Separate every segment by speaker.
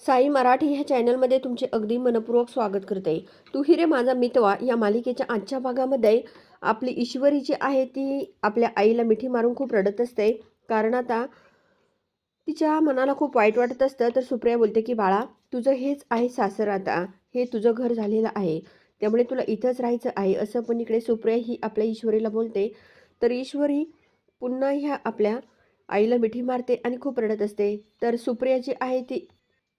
Speaker 1: साई मराठी ह्या चॅनलमध्ये तुमचे अगदी मनपूर्वक स्वागत करते. तू हिरे माझा मितवा या मालिकेच्या आजच्या भागामध्ये आपली ईश्वरी जी आहे ती आपल्या आईला मिठी मारून खूप रडत असते. कारण आता तिच्या मनाला खूप वाईट वाटत असतं. तर सुप्रिया बोलते की बाळा तुझं हेच आहे सासर आता. हे तुझं घर झालेलं आहे. त्यामुळे तुला इथंच राहायचं आहे. असं पण इकडे सुप्रिया ही आपल्या ईश्वरीला बोलते. तर ईश्वरी पुन्हा ह्या आपल्या आईला मिठी मारते आणि खूप रडत असते. तर सुप्रिया जी आहे ती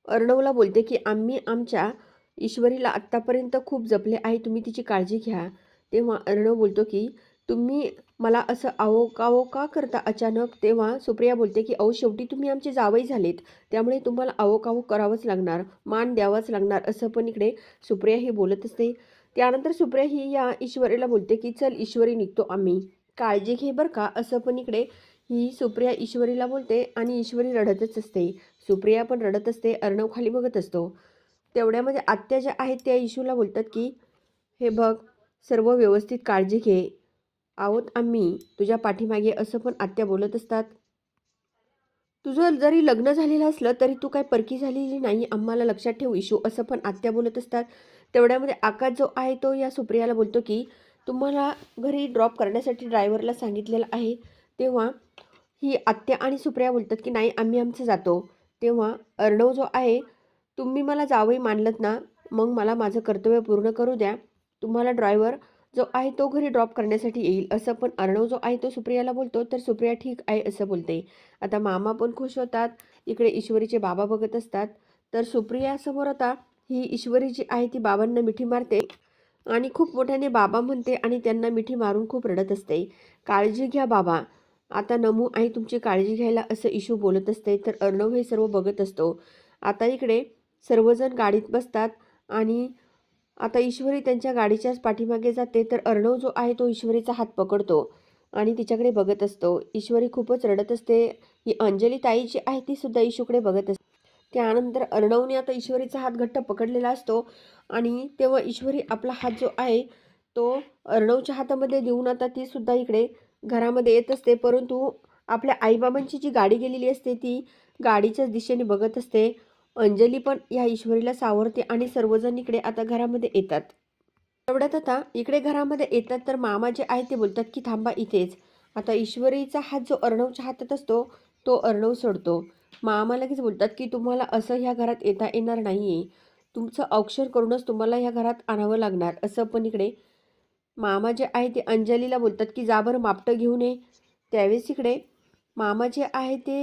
Speaker 1: अर्णवला बोलते की आम्ही आमच्या ईश्वरीला आत्तापर्यंत खूप जपले आहे तुम्ही तिची काळजी घ्या. तेव्हा अर्णव बोलतो की तुम्ही मला असं आवो कावो का करता अचानक? तेव्हा सुप्रिया बोलते की अहो शेवटी तुम्ही आमचे जावई झालेत त्यामुळे तुम्हाला आवो कावो करावंच लागणार मान द्यावाच लागणार असं पण इकडे सुप्रिया ही बोलत असते. त्यानंतर सुप्रिया ही या ईश्वरीला बोलते की चल ईश्वरी निघतो आम्ही. काळजी घे बरं का असं पण इकडे ही सुप्रिया ईश्वरीला बोलते आणि ईश्वरी रडतच असते. सुप्रिया पण रडत असते अर्णव खाली बघत असतो. तेवढ्यामध्ये आत्या ज्या आहेत त्या इशूला बोलतात की हे बघ सर्व व्यवस्थित काळजी घे. आहोत आम्ही. तुझ्या पाठीमागे असं पण आत्या बोलत असतात. तुझं जरी लग्न झालेलं असलं तरी तू काय परकी झालेली नाही. आम्हाला लक्षात ठेव इशू असं पण आत्या बोलत असतात. तेवढ्यामध्ये आकाश जो आहे तो या सुप्रियाला बोलतो की तुम्हाला घरी ड्रॉप करण्यासाठी ड्रायव्हरला सांगितलेलं आहे. तेव्हा ही आत्या आणि सुप्रिया बोलतात की नाही आम्ही आमचं जातो. तेव्हा अर्णव जो आहे तुम्ही मला जावई मानलत ना मग मला माझं कर्तव्य पूर्ण करू द्या. तुम्हाला ड्रायव्हर जो आहे तो घरी ड्रॉप करण्यासाठी येईल. असं पण अर्णव जो आहे तो सुप्रियाला बोलतो तर सुप्रिया ठीक आहे असं बोलते. आता मामा पण खुश होतात. इकडे ईश्वरीचे बाबा बघत असतात. तर सुप्रिया समोर आता ही ईश्वरी जी आहे ती बाबांना मिठी मारते आणि खूप मोठ्याने बाबा म्हणते आणि त्यांना मिठी मारून खूप रडत असते. काळजी घ्या बाबा आता नमू आणि तुमची काळजी घ्यायला असं इशू बोलत असते तर अर्णव हे सर्व बघत असतो. आता इकडे सर्वजण गाडीत बसतात आणि आता ईश्वरी त्यांच्या गाडीच्याच पाठीमागे जाते तर अर्णव जो आहे तो ईश्वरीचा हात पकडतो आणि तिच्याकडे बघत असतो. ईश्वरी खूपच रडत असते. ही अंजली ताई जी आहे ती सुद्धा इशूकडे बघत असते. त्यानंतर अर्णवने आता ईश्वरीचा हात घट्ट पकडलेला असतो आणि तेव्हा ईश्वरी आपला हात जो आहे तो अर्णवच्या हातामध्ये देऊन आता ती सुद्धा इकडे घरामध्ये येत असते परंतु आपल्या आईबाबांची जी गाडी गेलेली असते ती गाडीच्याच दिशेने बघत असते. अंजली पण या ईश्वरीला सावरते आणि सर्वजण इकडे आता घरामध्ये येतात. तेवढ्यात आता इकडे घरामध्ये येतात तर मामा जे आहे ते बोलतात की थांबा इथेच. आता ईश्वरीचा हात जो अर्णवच्या हातात असतो तो अर्णव सोडतो. मामा लगेच बोलतात की तुम्हाला असं ह्या घरात येता येणार नाही आहे तुमचं अक्षर करूनच तुम्हाला ह्या घरात आणावं लागणार. असं पण इकडे मामा जे आहे ते अंजलीला बोलतात की जा बरं मापटं घेऊन ये. त्यावेळेस इकडे मामा जे आहे ते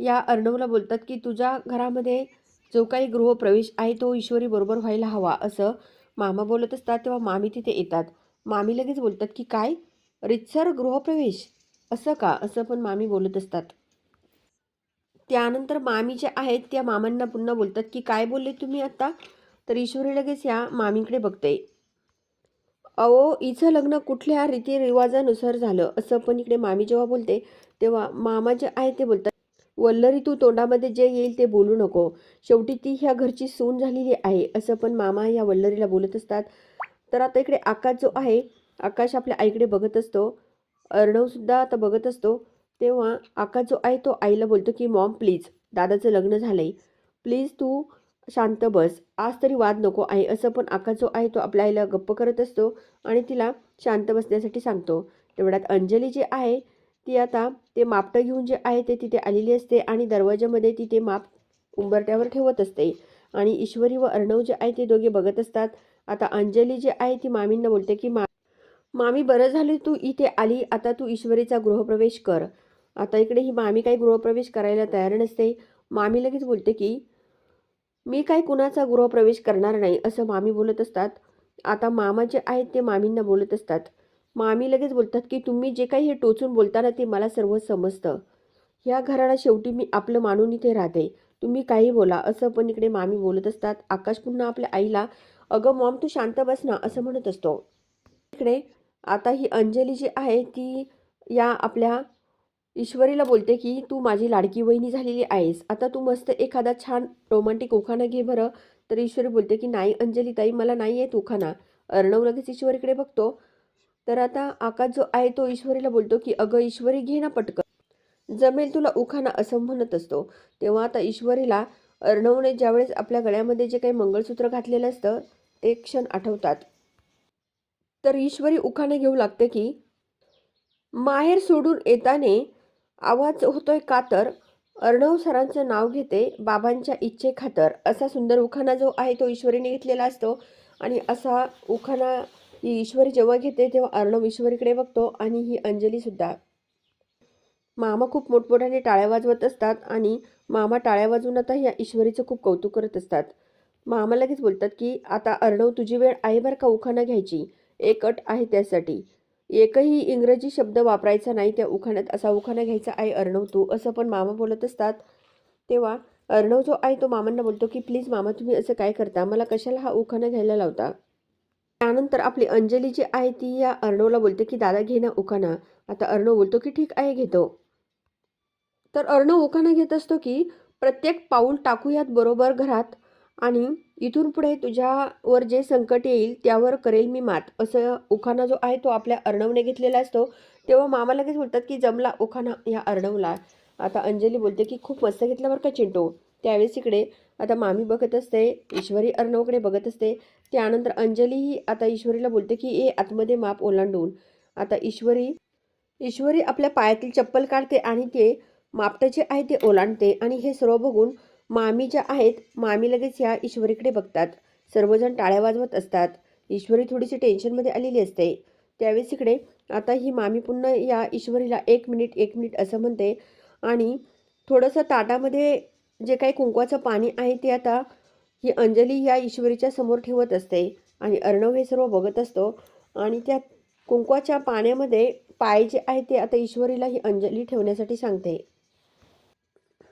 Speaker 1: या अर्णवला बोलतात की तुझ्या घरामध्ये जो काही गृहप्रवेश आहे तो ईश्वरी बरोबर व्हायला हवा. असं मामा बोलत असतात तेव्हा मामी तिथे येतात. मामी लगेच बोलतात की काय? रितसर गृहप्रवेश? असं का? असं पण मामी बोलत असतात. त्यानंतर मामी जे आहेत त्या मामांना पुन्हा बोलतात की काय बोलले तुम्ही आत्ता तर ईश्वरी लगेच या मामीकडे बघते. अहो हिचं लग्न कुठल्या रीतिरिवाजानुसार झालं? असं पण इकडे मामी जेव्हा बोलते तेव्हा मामा जे आहे ते बोलतात वल्लरी तू तोंडामध्ये जे येईल ते बोलू नको. शेवटी ती ह्या घरची सून झालेली आहे. असं पण मामा या वल्लरीला बोलत असतात. तर आता इकडे आकाश जो आहे आकाश आपल्या आईकडे बघत असतो. अर्णवसुद्धा आता बघत असतो. तेव्हा आकाश जो आहे तो आईला बोलतो की मॉम प्लीज दादाचं लग्न झालं आहे प्लीज तू शांत बस. आज तरी वाद नको आहे असं पण आका जो आहे तो आपल्या आईला गप्प करत असतो आणि तिला शांत बसण्यासाठी सांगतो. तेवढ्यात अंजली जी आहे ती आता ते मापटं घेऊन जे आहे ते तिथे आलेली असते आणि दरवाज्यामध्ये ती ते माप उंबरट्यावर ठेवत असते. आणि ईश्वरी व अर्णव जे आहे ते दोघे बघत असतात. आता अंजली जी आहे ती मामींना बोलते की मा मामी बरं झाली तू इथे आली आता तू ईश्वरीचा गृहप्रवेश कर. आता इकडे ही मामी काही गृहप्रवेश करायला तयार नसते. मामी लगेच बोलते की मी काय कुणाचा गृहप्रवेश करणार नाही असं मामी बोलत असतात. आता मामा जे आहेत ते मामींना बोलत असतात. मामी लगेच बोलतात की तुम्ही जे काही हे टोचून बोलताना ते मला सर्व समजतं. ह्या घराला शेवटी मी आपलं मानून इथे राहते. तुम्ही काही बोला असं पण इकडे मामी बोलत असतात. आकाश पुन्हा आपल्या आईला अगं मॉम तू शांत बस ना असं म्हणत असतो. इकडे आता ही अंजली जी आहे ती या आपल्या ईश्वरीला बोलते की तू माझी लाडकी वहिनी झालेली आहेस. आता तू मस्त एखादा छान रोमांटिक उखाणा घे बरं. तर ईश्वरी बोलते की नाही अंजली ताई मला नाही येत उखाणा. अर्णव लगेच ईश्वरीकडे बघतो. तर आता आकाश जो आहे तो ईश्वरीला बोलतो की अगं ईश्वरी घे ना पटकन. जमेल तुला उखाणा असं म्हणत असतो. तेव्हा आता ईश्वरीला अर्णवने ज्यावेळेस आपल्या गळ्यामध्ये जे काही मंगळसूत्र घातलेलं असतं ते क्षण आठवतात. तर ईश्वरी उखाणे घेऊ लागते की माहेर सोडून येताने आवाज होतोय कातर अर्णव सरांचं नाव घेते बाबांच्या इच्छे खातर. असा सुंदर उखाणा जो आहे तो ईश्वरीने घेतलेला असतो. आणि असा उखाणा ही ईश्वरी जेव्हा घेते तेव्हा अर्णव ईश्वरीकडे बघतो आणि ही अंजलीसुद्धा मामा खूप मोठमोठ्याने टाळ्या वाजवत असतात आणि मामा टाळ्या वाजवून आता ह्या ईश्वरीचं खूप कौतुक करत असतात. मामा लगेच बोलतात की आता अर्णव तुझी वेळ आहे बरं का उखाणा घ्यायची? एक अट आहे त्यासाठी. एकही इंग्रजी शब्द वापरायचा नाही त्या उखाण्यात असा उखाणा घ्यायचा आहे अर्णव तू असं पण मामा बोलत असतात. तेव्हा अर्णव जो आहे तो मामांना बोलतो की प्लीज मामा तुम्ही असं काय करता? मला कशाला हा उखाणा घ्यायला लावता? त्यानंतर आपली अंजली जी आहे ती या अर्णवला बोलते की दादा घे ना उखाणा. आता अर्णव बोलतो की ठीक आहे घेतो. तर अर्णव उखाणा घेत असतो की प्रत्येक पाऊल टाकूयात बरोबर घरात आणि इथून पुढे तुझ्यावर जे संकट येईल त्यावर करेल मी मात. असं उखाणा जो आहे तो आपल्या अर्णवने घेतलेला असतो. तेव्हा मामा लगेच बोलतात की जमला उखाणा या अर्णवला. आता अंजली बोलते की खूप मस्त घेतला बरं का चिंटू. त्यावेळेस इकडे आता मामी बघत असते ईश्वरी अर्णवकडे बघत असते. त्यानंतर अंजली ही आता ईश्वरीला बोलते की ए आतमध्ये माप ओलांडून. आता ईश्वरी ईश्वरी आपल्या पायातील चप्पल काढते आणि ते मापटाचे आहे ते ओलांडते. आणि हे सर्व बघून मामी ज्या आहेत मामी लगेच या ईश्वरीकडे बघतात. सर्वजण टाळ्या वाजवत असतात. ईश्वरी थोडीशी टेन्शनमध्ये आलेली असते. त्यावेळेस इकडे आता ही मामी पुन्हा या ईश्वरीला एक मिनिट एक मिनिट असं म्हणते आणि थोडंसं ताटामध्ये जे काही कुंकवाचं पाणी आहे ते आता ही अंजली या ईश्वरीच्या समोर ठेवत असते आणि अर्णव हे सर्व बघत असतो आणि त्या कुंकवाच्या पाण्यामध्ये पाय जे आहे ते आता ईश्वरीला ही अंजली ठेवण्यासाठी सांगते.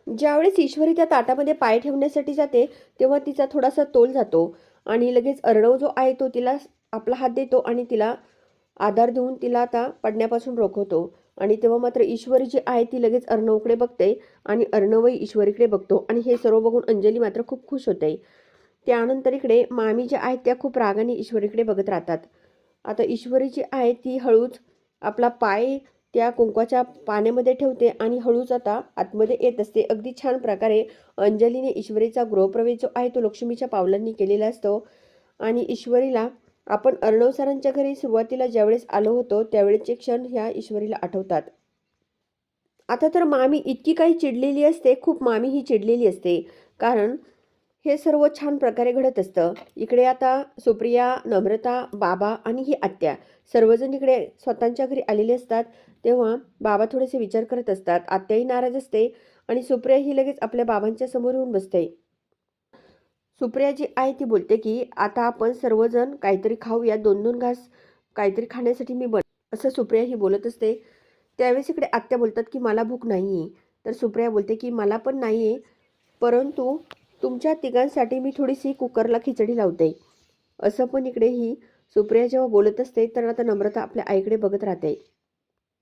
Speaker 1: ज्यावेळेस ईश्वरी त्या ताटामध्ये पाय ठेवण्यासाठी जाते तेव्हा तिचा थोडासा तोल जातो. आणि लगेच अर्णव जो आहे तो तिला आपला हात देतो आणि तिला आधार देऊन तिला आता पडण्यापासून रोखवतो. आणि तेव्हा मात्र ईश्वरी जी आहे ती लगेच अर्णवकडे बघते आणि अर्णवही ईश्वरीकडे बघतो. आणि हे सर्व बघून अंजली मात्र खूप खुश होते. त्यानंतर इकडे मामी ज्या आहेत त्या खूप रागाने ईश्वरीकडे बघत राहतात. आता ईश्वरी जी आहे ती हळूच आपला पाय त्या कुंकवाच्या पाण्यामध्ये ठेवते आणि हळूच आता आतमध्ये येत असते. अगदी छान प्रकारे अंजलीने ईश्वरीचा गृहप्रवेश जो आहे तो लक्ष्मीच्या पावलांनी केलेला असतो. आणि ईश्वरीला आपण अर्णव सरांच्या घरी सुरुवातीला ज्यावेळेस आलो होतो त्यावेळेचे क्षण ह्या ईश्वरीला आठवतात. आता तर मामी इतकी काही चिडलेली असते खूप मामी ही चिडलेली असते. कारण हे सर्व छान प्रकारे घडत असतं. इकडे आता सुप्रिया नम्रता बाबा आणि ही आत्या सर्वजण इकडे स्वतःच्या घरी आलेले असतात. तेव्हा बाबा थोडेसे विचार करत असतात. आत्याही नाराज असते आणि सुप्रिया ही लगेच आपल्या बाबांच्या समोर येऊन बसते. सुप्रिया जी आहे ती बोलते की आता आपण सर्वजण काहीतरी खाऊया. दोन दोन घास काहीतरी खाण्यासाठी मी बन असं सुप्रिया ही बोलत असते. त्यावेळेस इकडे आत्या बोलतात की मला भूक नाही आहे तर सुप्रिया बोलते की मला पण नाही आहे परंतु तुमच्या तिघांसाठी मी थोडीशी कुकरला खिचडी लावते. असं पण इकडे ही सुप्रिया जेव्हा बोलत असते तर आता नम्रता आपल्या आईकडे बघत राहते.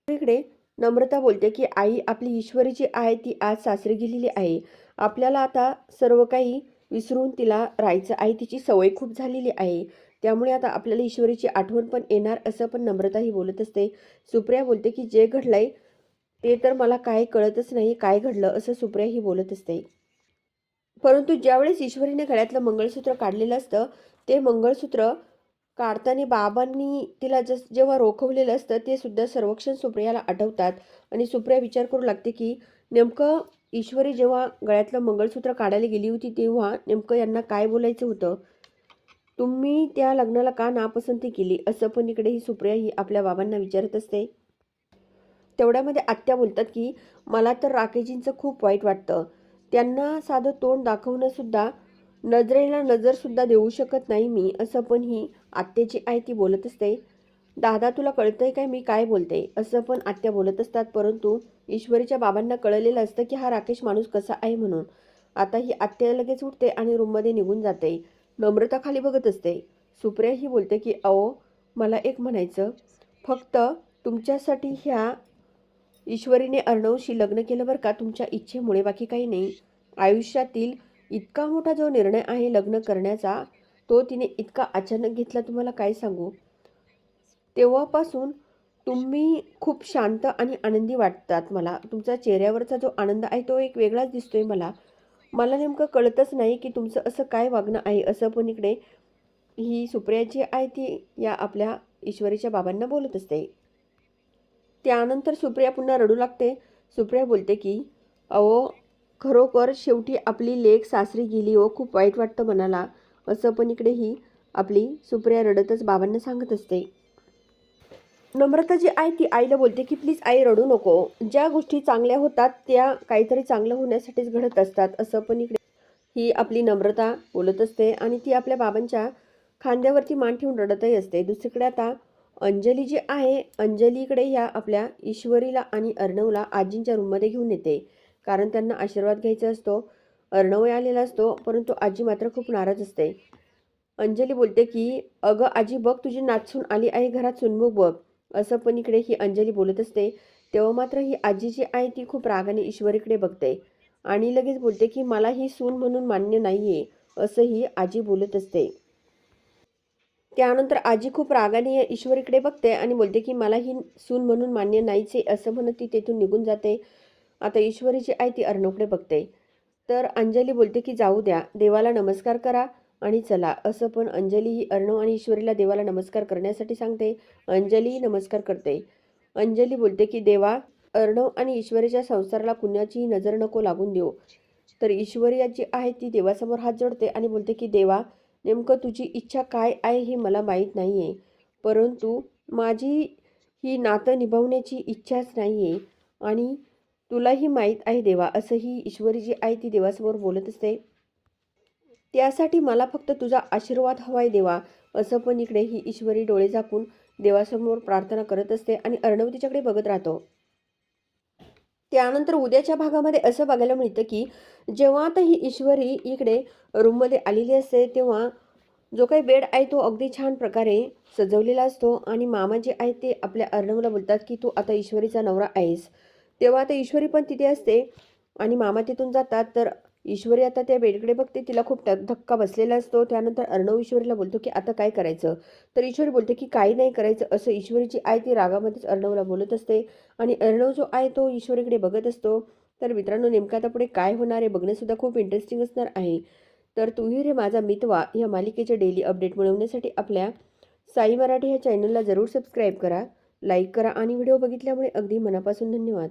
Speaker 1: इकडे नम्रता बोलते की आई आपली ईश्वरी जी आहे ती आज सासरी गेलेली आहे. आपल्याला आता सर्व काही विसरून तिला राहायचं आहे. तिची सवय खूप झालेली आहे. त्यामुळे आता आपल्याला ईश्वरीची आठवण पण येणार असं पण नम्रता ही बोलत असते. सुप्रिया बोलते की जे घडलंय ते तर मला काय कळतच नाही काय घडलं असं सुप्रिया ही बोलत असते. परंतु ज्यावेळेस ईश्वरीने गळ्यातलं मंगळसूत्र काढलेलं असतं ते मंगळसूत्र काढताना बाबांनी तिला जस जेव्हा रोखवलेलं असतं ते सुद्धा सर्वक्षण सुप्रियाला आठवतात. आणि सुप्रिया विचार करू लागते की नेमकं ईश्वरी जेव्हा गळ्यातलं मंगळसूत्र काढायला गेली होती तेव्हा नेमकं यांना काय बोलायचं होतं? तुम्ही त्या लग्नाला का नापसंती केली? असं पण इकडे ही सुप्रिया ही आपल्या बाबांना विचारत असते. तेवढ्यामध्ये आत्या बोलतात की मला तर राकेजींचं खूप वाईट वाटतं. त्यांना साधं तोंड दाखवणंसुद्धा नजरेला नजरसुद्धा देऊ शकत नाही मी असं पण ही आत्याची आहे ती बोलत असते. दादा तुला कळतंय काय मी काय बोलते? असं पण आत्या बोलत असतात परंतु ईश्वरीच्या बाबांना कळलेलं असतं की हा राकेश माणूस कसा आहे म्हणून. आता ही आत्या लगेच उठते आणि रूममध्ये निघून जाते. नम्रता खाली बघत असते. सुप्रिया ही बोलते की अहो मला एक म्हणायचं. फक्त तुमच्यासाठी ह्या ईश्वरीने अर्णवशी लग्न केलं बरं का? तुमच्या इच्छेमुळे. बाकी काही नाही. आयुष्यातील इतका मोठा जो निर्णय आहे लग्न करण्याचा तो तिने इतका अचानक घेतला तुम्हाला काय सांगू? तेव्हापासून तुम्ही खूप शांत आणि आनंदी वाटतात मला. तुमचा चेहऱ्यावरचा जो आनंद आहे तो एक वेगळाच दिसतोय मला. मला नेमकं कळतच नाही की तुमचं असं काय वागणं आहे. असं पण इकडे ही सुप्रिया जी आहे ती या आपल्या ईश्वरीच्या बाबांना बोलत असते. त्यानंतर सुप्रिया पुन्हा रडू लागते. सुप्रिया बोलते की अहो खरोखर शेवटी आपली लेक सासरी गेली हो खूप वाईट वाटतं मनाला. असं पण इकडे ही आपली सुप्रिया रडतच बाबांना सांगत असते. नम्रता जी आहे ती आईला बोलते की प्लीज आई रडू नको. ज्या गोष्टी चांगल्या होतात त्या काहीतरी चांगलं होण्यासाठीच घडत असतात. असं पण इकडे ही आपली नम्रता बोलत असते आणि ती आपल्या बाबांच्या खांद्यावरती मान ठेवून रडतही असते. दुसरीकडे आता अंजली जी आहे अंजलीकडे ह्या आपल्या ईश्वरीला आणि अर्णवला आजींच्या रूममध्ये घेऊन येते. कारण त्यांना आशीर्वाद घ्यायचा असतो. अर्णवही आलेला असतो परंतु आजी मात्र खूप नाराज असते. अंजली बोलते की अगं आजी बघ तुझी नाचून आली आहे घरात सुनमुख बघ. असं पण इकडे ही अंजली बोलत असते. तेव्हा मात्र ही आजी जी आहे ती खूप रागाने ईश्वरीकडे बघते. आणि लगेच बोलते की मला ही सून म्हणून मान्य नाही आहे असं ही आजी बोलत असते. त्यानंतर आजी खूप रागाने ईश्वरीकडे बघते आणि बोलते की मला ही सून म्हणून मान्य नाहीच आहे असं म्हणत ती तेथून निघून जाते. आता ईश्वरी जी आहे ती अर्णवकडे बघते. तर अंजली बोलते की जाऊ द्या देवाला नमस्कार करा आणि चला असं पण अंजली ही अर्णव आणि ईश्वरीला देवाला नमस्कार करण्यासाठी सांगते. अंजली नमस्कार करते. अंजली बोलते की देवा अर्णव आणि ईश्वरीच्या संसाराला कुणाचीही नजर नको लागून देऊ. तर ईश्वरी जी आहे ती देवासमोर हात जोडते आणि बोलते की देवा नेमकं तुझी इच्छा काय आहे हे मला माहीत नाही आहे परंतु माझी ही नातं निभावण्याची इच्छाच नाही आहे आणि तुलाही माहीत आहे देवा असंही ईश्वरी जी आहे ती देवासमोर बोलत असते. त्यासाठी मला फक्त तुझा आशीर्वाद हवा आहे देवा असं पण इकडे ही ईश्वरी डोळे झाकून देवासमोर प्रार्थना करत असते आणि अर्णव तिच्याकडे बघत राहतो. त्यानंतर उद्याच्या भागामध्ये असं बघायला मिळतं की जेव्हा आता ही ईश्वरी इकडे रूममध्ये आलेली असते तेव्हा जो काही बेड आहे तो अगदी छान प्रकारे सजवलेला असतो आणि मामा जे आहे ते आपल्या अर्णवला बोलतात की तू आता ईश्वरीचा नवरा आहेस. तेव्हा आता ईश्वरी पण तिथे असते आणि मामा तिथून जातात तर ईश्वरी आता त्या बेडकडे बघते तिला खूप धक्का बसलेला असतो. त्यानंतर अर्णव ईश्वरीला बोलतो की आता काय करायचं? तर ईश्वरी बोलते की काही नाही करायचं. असं ईश्वरीची आई ती रागामध्येच अर्णवला बोलत असते. आणि अर्णव जो आहे तो ईश्वरीकडे बघत असतो. तर मित्रांनो नेमकं आता पुढे काय होणार आहे बघणंसुद्धा खूप इंटरेस्टिंग असणार आहे. तर तुम्ही रे माझा मितवा या मालिकेचे डेली अपडेट मिळवण्यासाठी आपल्या साई मराठी ह्या चॅनलला जरूर सबस्क्राईब करा लाईक करा आणि व्हिडिओ बघितल्यामुळे अगदी मनापासून धन्यवाद.